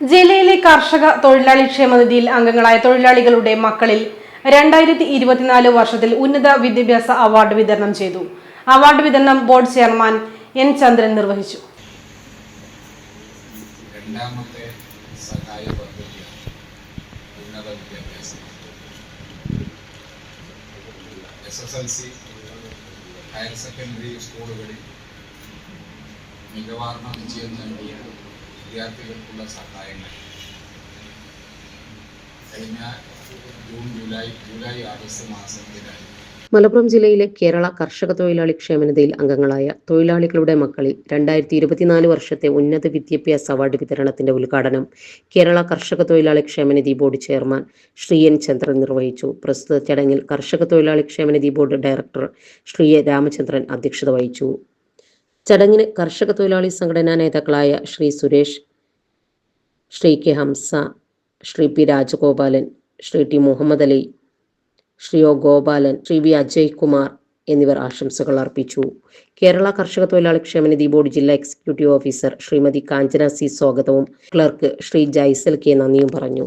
ജില്ലയിലെ കർഷക തൊഴിലാളി ക്ഷേമനിധിയിൽ അംഗങ്ങളായ തൊഴിലാളികളുടെ മക്കളിൽ രണ്ടായിരത്തി ഇരുപത്തിനാല് വർഷത്തിൽ ഉന്നത വിദ്യാഭ്യാസ അവാർഡ് വിതരണം ചെയ്തു. അവാർഡ് വിതരണം ബോർഡ് ചെയർമാൻ എൻ ചന്ദ്രൻ നിർവഹിച്ചു. ഉന്നത ഹയർ സെക്കൻഡറി സ്കൂളുകളിൽ മികവാർന്ന വിജയം നേടിയ വിദ്യാർത്ഥികൾക്കുള്ള സഹായങ്ങൾ. കഴിഞ്ഞ ജൂൺ ജൂലൈ ജൂലൈ ആഗസ്റ്റ് മാസത്തിലായി. മലപ്പുറം ജില്ലയിലെ കേരള കർഷക തൊഴിലാളി ക്ഷേമനിധിയിൽ അംഗങ്ങളായ തൊഴിലാളികളുടെ മക്കളിൽ രണ്ടായിരത്തി ഇരുപത്തിനാല് വർഷത്തെ ഉന്നത വിദ്യാഭ്യാസ അവാർഡ് വിതരണത്തിന്റെ ഉദ്ഘാടനം കേരള കർഷക തൊഴിലാളി ക്ഷേമനിധി board chairman Shri N Chandran നിർവഹിച്ചു. പ്രസ്തുത ചടങ്ങിൽ കർഷക തൊഴിലാളി ക്ഷേമനിധി board director Shri A Ramachandran അധ്യക്ഷത വഹിച്ചു. ചടങ്ങിന് കർഷക തൊഴിലാളി സംഘടനാ നേതാക്കളായ Shri Suresh Shri K Hamsa Shri P Rajagopalan Shri T Muhammad Ali Shri O Gopalan Shri V Ajay Kumar എന്നിവർ ആശംസകൾ അർപ്പിച്ചു. കേരള കർഷക തൊഴിലാളി ക്ഷേമനിധി ബോർഡ് ജില്ലാ executive officer Shrimati Kanchana C സ്വാഗതവും ക്ലർക്ക് ശ്രീ ജൈസൽ കെ നന്ദിയും പറഞ്ഞു.